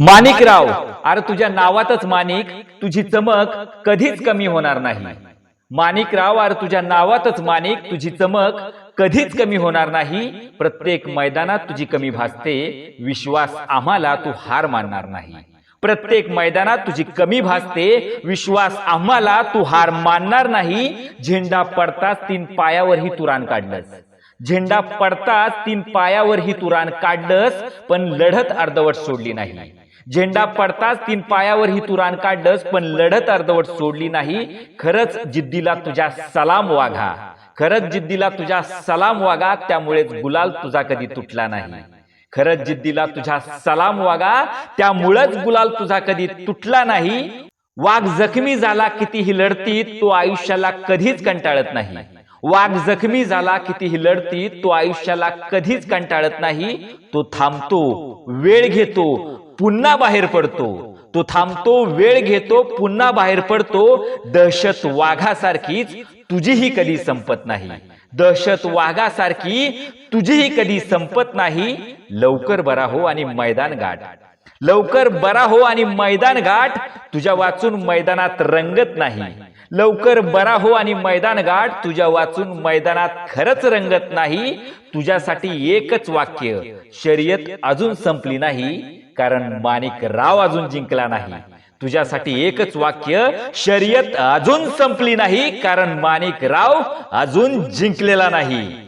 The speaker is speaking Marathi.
माणिकराव अरे तुझ्या नावातच माणिक तुझी चमक कधीच कमी होणार नाही. माणिकराव अरे तुझ्या नावातच माणिक तुझी चमक कधीच कमी होणार नाही. प्रत्येक मैदानात तुझी कमी भासते विश्वास आम्हाला तू हार मानणार नाही. प्रत्येक मैदानात तुझी कमी भासते विश्वास आम्हाला तू हार मानणार नाही. झेंडा पडताच तीन पायावरही तू रान काढलंस. झेंडा पडताच तीन पायावरही तू रान काढलंस पण लढत अर्धवट सोडली नाही. झेंडा पडताच तीन पायावरही तू रान काढलंस पण लढत अर्धवट सोडली नाही. खरंच जिद्दीला तुझ्या सलाम वाघा. खरंच जिद्दीला तुझ्या सलाम वागा त्यामुळेच गुलाल तुझा कधी तुटला नाही. खरंच जिद्दीला तुझ्या सलाम वागा त्यामुळेच गुलाल तुझा कधी तुटला नाही. वाघ जखमी झाला कितीही लढतीत तो आयुष्याला कधीच कंटाळत नाही. वाघ जखमी झाला कितीही लढती तो आयुष्याला कधीच कंटाळत नाही. तो थांबतो वेळ घेतो पुन्हा बाहेर पडतो. तो थांबतो वेळ घेतो पुन्हा बाहेर पडतो. दहशत वाघासारखीच तुझीही कधी संपत नाही. दहशत वाघासारखी तुझीही कधी संपत नाही. लवकर बरा हो आणि मैदान गाठ. लवकर बरा हो आणि मैदान गाठ. तुझ्या वाचून मैदानात रंगत नाही. लवकर बरा हो आणि मैदान गाठ. तुझ्या वाचून मैदानात खरंच रंगत नाही. तुझ्यासाठी एकच वाक्य. शर्यत अजून संपली नाही कारण माणिक राव अजून जिंकला नाही. तुझ्यासाठी एकच वाक्य. शर्यत अजून संपली नाही कारण माणिक राव अजून जिंकलेला नाही.